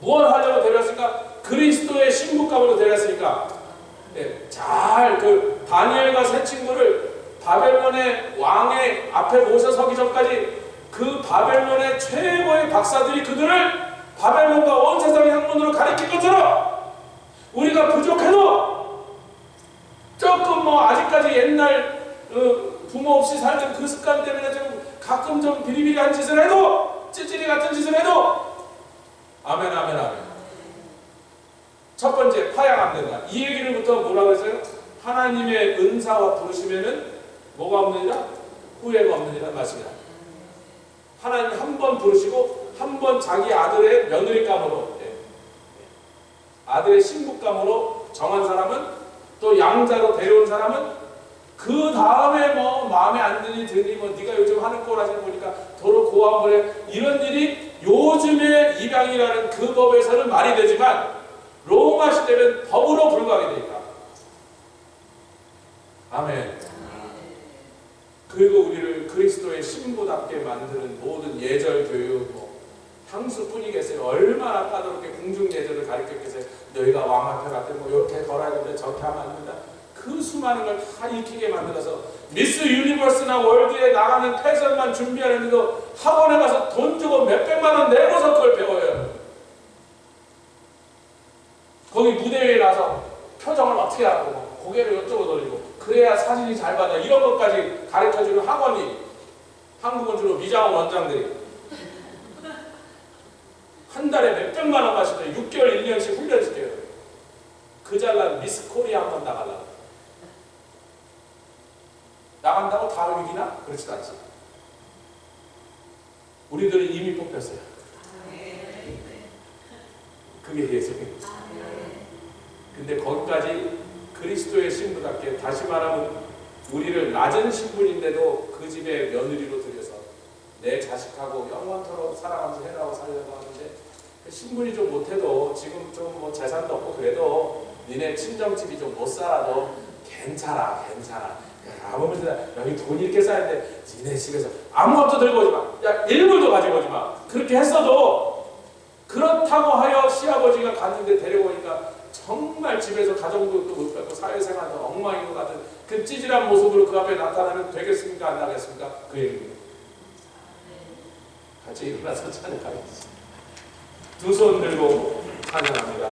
무엇 하려고 데려왔습니까? 그리스도의 신부감으로 데려왔으니까 예, 잘그 다니엘과 세 친구를 바벨론의 왕의 앞에 모셔 서기 전까지 그 바벨론의 최고의 박사들이 그들을 바벨론과 온 세상의 학문으로 가리킨 것처럼 우리가 부족해도 조금 뭐 아직까지 옛날 어, 부모 없이 살던 그 습관 때문에 좀 가끔 좀 비리비리한 짓을 해도 찌질이 같은 짓을 해도 아멘 아멘 아멘 첫 번째 파양 안 된다 이 얘기를부터 뭐라고 했어요? 하나님의 은사와 부르시면은 뭐가 없느니라? 후회가 없느니라 말씀이다 하나님 한 번 부르시고 한 번 자기 아들의 며느리감으로 예. 아들의 신부감으로 정한 사람은 또 양자로 데려온 사람은 그 다음에 뭐 마음에 안 드니 드니 뭐 네가 요즘 하는 거라지 보니까 도로 해 이런 일이 요즘의 입양이라는 그 법에서는 말이 되지만 로마 시대는 법으로 불가하게 되니까 아멘. 그리고 우리를 그리스도의 신부답게 만드는 모든 예절 교육 뭐 향수뿐이겠어요. 얼마나 까다롭게 궁중 예절을 가르쳤겠어요. 너희가 왕 앞에 갔더니 뭐 이렇게 걸어야 된다 저렇게 하면 안 된다. 그 수많은 걸 다 익히게 만들어서 유니버스나 월드에 나가는 패션만 준비하는데도 학원에 가서 돈 주고 몇백만 원 내고서 그걸 배워요. 거기 무대 위에 나서 표정을 어떻게 하고 뭐 고개를 이쪽으로 돌리고 그래야 사진이 잘 받아 이런 것까지 가르쳐주는 학원이 한국은 주로 미장원 원장들이 한 달에 몇백만 원 마시면 6개월 1년씩 훈련시켜요. 그 잘난 미스 코리아 한 번 나가려고. 나간다고 다 이기나? 그렇지도 않지. 우리들은 이미 뽑혔어요. 그게 예수님. 근데 거기까지 그리스도의 신부답게 다시 말하면 우리를 낮은 신분인데도 그 집에 며느리로 들여서 내 자식하고 영원토록 사랑하면서 해라고 살려고 하는데 그 신분이 좀 못해도 지금 좀 뭐 재산도 없고 그래도 니네 친정집이 좀 못 살아도 괜찮아 괜찮아 문제나 여기 돈 이렇게 쌓였는데 니네 집에서 아무것도 들고 오지 마. 야 일불도 가지고 오지 마. 그렇게 했어도 그렇다고 하여 시아버지가 갔는데 데리고 오니까 정말 집에서 가정교육도 못 받고 사회생활도 엉망인 것 같은 그 찌질한 모습으로 그 앞에 나타나면 되겠습니까? 안 나겠습니까? 그 얘기입니다. 같이 일어나서 찬양하겠습니다. 두 손 들고 찬양합니다.